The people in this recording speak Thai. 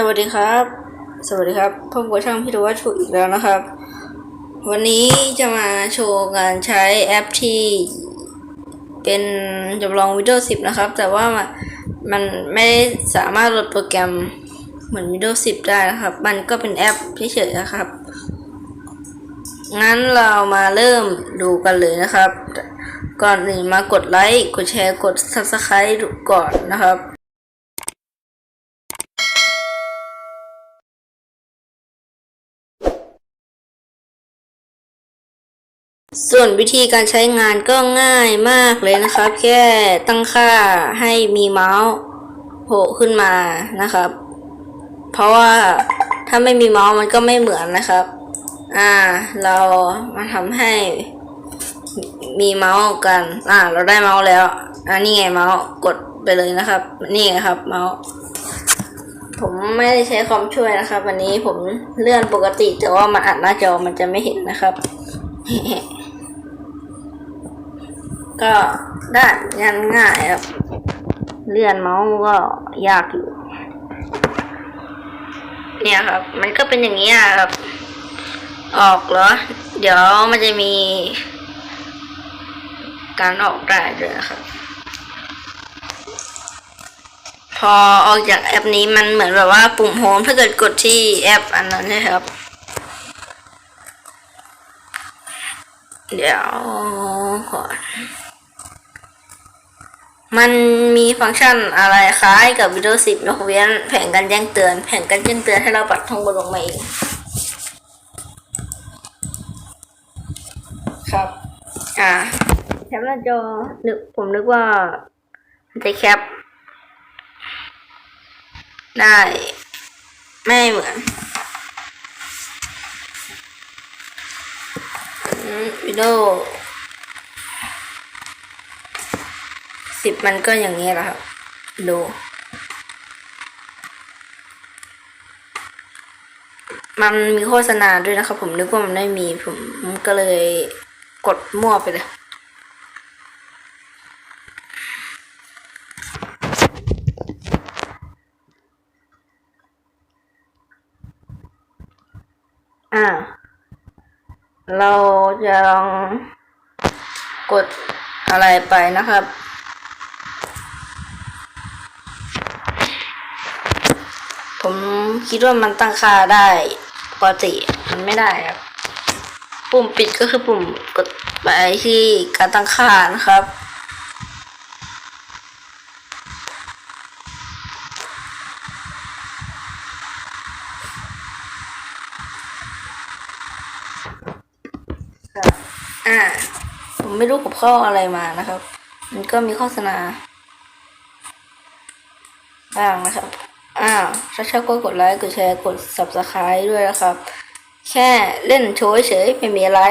สวัสดีครับ สวัสดีครับพบกับช่างพิทวัชชุอีกแล้วนะครับ วันนี้จะมาโชว์การใช้แอปที่เป็นจำลอง Windows 10 นะครับ แต่ว่ามันมันไม่สามารถโหลดโปรแกรมเหมือน Windows 10 ได้นะครับ มันก็เป็นแอปเฉยๆนะครับ งั้นเรามาเริ่มดูกันเลยนะครับ ก่อนอื่นมากดไลค์ กดแชร์ กด Subscribe ก่อนนะครับ ส่วนวิธีการใช้งานก็ง่ายมากเลยนะครับ แค่ตั้งค่าให้มีเมาส์โผล่ขึ้นมานะครับ เพราะว่าถ้าไม่มีเมาส์มันก็ไม่เหมือนนะครับ อ่า เรามาทำให้มีเมาส์กัน อ่า เราได้เมาส์แล้ว อ่านี่ไงเมาส์กดไปเลยนะครับ นี่ไงครับ เมาส์ ผมไม่ได้ใช้คอมช่วยนะครับ วันนี้ผมเลื่อนปกติ แต่ว่ามันอัดหน้าจอมันจะไม่เห็นนะครับ ก็ได้งานง่ายครับ เลื่อนเมาส์ก็ยากอยู่ เนี่ยครับ มันก็เป็นอย่างนี้ครับ ออกเหรอ เดี๋ยวมันจะมี การออกได้ด้วยครับ พอออกจากแอปนี้มันเหมือนแบบว่าปุ่มโฮมถ้าเกิดกดที่แอปอันนั้นใช่ครับ เดี๋ยวก่อน มันมีฟังก์ชันอะไรคล้ายกับ Windows 10ยกเว้นแผงการแจ้งเตือน แผงการแจ้งเตือนให้เราปัดทางบนลงมาเองครับ อ่าแคปหน้าจอนึกผมนึกว่ามันจะแคป ได้ ไม่เหมือน วิดีโอ สิบมันก็อย่างนี้แหละครับดูมันมีโฆษณาด้วยนะครับ ผมนึกว่ามันไม่มีผมก็เลยกดมั่วไปเลยอ่า เราจะลองกดอะไรไปนะครับ ผมคิดว่ามันตั้งค่าได้ปกติมันไม่ได้ครับ ปุ่มปิดก็คือปุ่มกดไปที่การตั้งค่านะครับ อ่า ผมไม่รู้ผมเข้าอะไรมานะครับ มันก็มีโฆษณาบ้างนะครับ อ้าวถ้าชอบก็กดไลค์ กดแชร์ กด subscribe ด้วยนะครับ แค่เล่นโชว์เฉยไม่มีอะไร